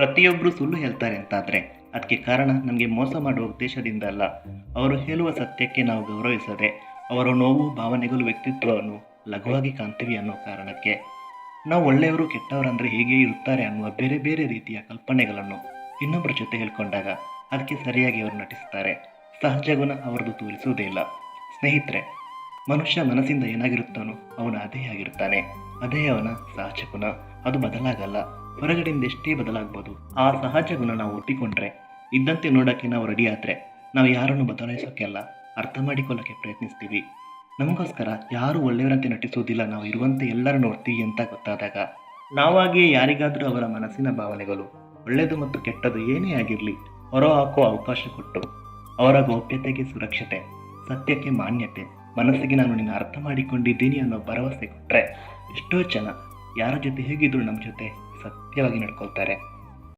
ಪ್ರತಿಯೊಬ್ಬರು ಸುಳ್ಳು ಹೇಳ್ತಾರೆ ಅಂತಾದರೆ ಅದಕ್ಕೆ ಕಾರಣ ನಮಗೆ ಮೋಸ ಮಾಡುವ ಉದ್ದೇಶದಿಂದ ಅಲ್ಲ. ಅವರು ಹೇಳುವ ಸತ್ಯಕ್ಕೆ ನಾವು ಗೌರವಿಸದೆ ಅವರ ನೋವು, ಭಾವನೆಗಳು, ವ್ಯಕ್ತಿತ್ವವನ್ನು ಲಘುವಾಗಿ ಕಾಣ್ತೀವಿ ಅನ್ನೋ ಕಾರಣಕ್ಕೆ ನಾವು ಒಳ್ಳೆಯವರು, ಕೆಟ್ಟವರಂದರೆ ಹೇಗೆ ಇರುತ್ತಾರೆ ಅನ್ನುವ ಬೇರೆ ಬೇರೆ ರೀತಿಯ ಕಲ್ಪನೆಗಳನ್ನು ಇನ್ನೊಬ್ಬರ ಜೊತೆ ಹೇಳ್ಕೊಂಡಾಗ ಅದಕ್ಕೆ ಸರಿಯಾಗಿ ಅವರು ನಟಿಸ್ತಾರೆ. ಸಹಜ ಗುಣ ಅವರದು ತೋರಿಸುವುದೇ ಇಲ್ಲ. ಸ್ನೇಹಿತರೆ, ಮನುಷ್ಯ ಮನಸ್ಸಿಂದ ಏನಾಗಿರುತ್ತಾನೋ ಅವನು ಅದೇ ಆಗಿರ್ತಾನೆ ಅದೇ ಅವನ ಸಹಜ ಗುಣ. ಅದು ಬದಲಾಗಲ್ಲ. ಹೊರಗಡೆಯಿಂದ ಎಷ್ಟೇ ಬದಲಾಗ್ಬೋದು, ಆ ಸಹಜ ಗುಣ ನಾವು ಒಪ್ಪಿಕೊಂಡ್ರೆ, ಇದ್ದಂತೆ ನೋಡೋಕ್ಕೆ ನಾವು ರೆಡಿ ಆದರೆ, ನಾವು ಯಾರನ್ನು ಬದಲಾಯಿಸೋಕ್ಕೆ ಅಲ್ಲ, ಅರ್ಥ ಮಾಡಿಕೊಳ್ಳೋಕ್ಕೆ ಪ್ರಯತ್ನಿಸ್ತೀವಿ. ನಮಗೋಸ್ಕರ ಯಾರು ಒಳ್ಳೆಯವರಂತೆ ನಟಿಸೋದಿಲ್ಲ, ನಾವು ಇರುವಂತೆ ಎಲ್ಲರೂ ನೋಡ್ತೀವಿ ಅಂತ ಗೊತ್ತಾದಾಗ ನಾವಾಗಿಯೇ ಯಾರಿಗಾದರೂ ಅವರ ಮನಸ್ಸಿನ ಭಾವನೆಗಳು, ಒಳ್ಳೆಯದು ಮತ್ತು ಕೆಟ್ಟದ್ದು ಏನೇ ಆಗಿರಲಿ, ಹೊರ ಹಾಕೋ ಅವಕಾಶ ಕೊಟ್ಟು, ಅವರ ಗೌಪ್ಯತೆಗೆ ಸುರಕ್ಷತೆ, ಸತ್ಯಕ್ಕೆ ಮಾನ್ಯತೆ, ಮನಸ್ಸಿಗೆ ನಾನು ನಿನ್ನ ಅರ್ಥ ಮಾಡಿಕೊಂಡಿದ್ದೀನಿ ಅನ್ನೋ ಭರವಸೆ ಕೊಟ್ಟರೆ ಎಷ್ಟೋ ಜನ ಯಾರ ಜೊತೆ ಹೇಗಿದ್ರು ನಮ್ಮ ಜೊತೆ ಸತ್ಯವಾಗಿ ನಡ್ಕೊಳ್ತಾರೆ.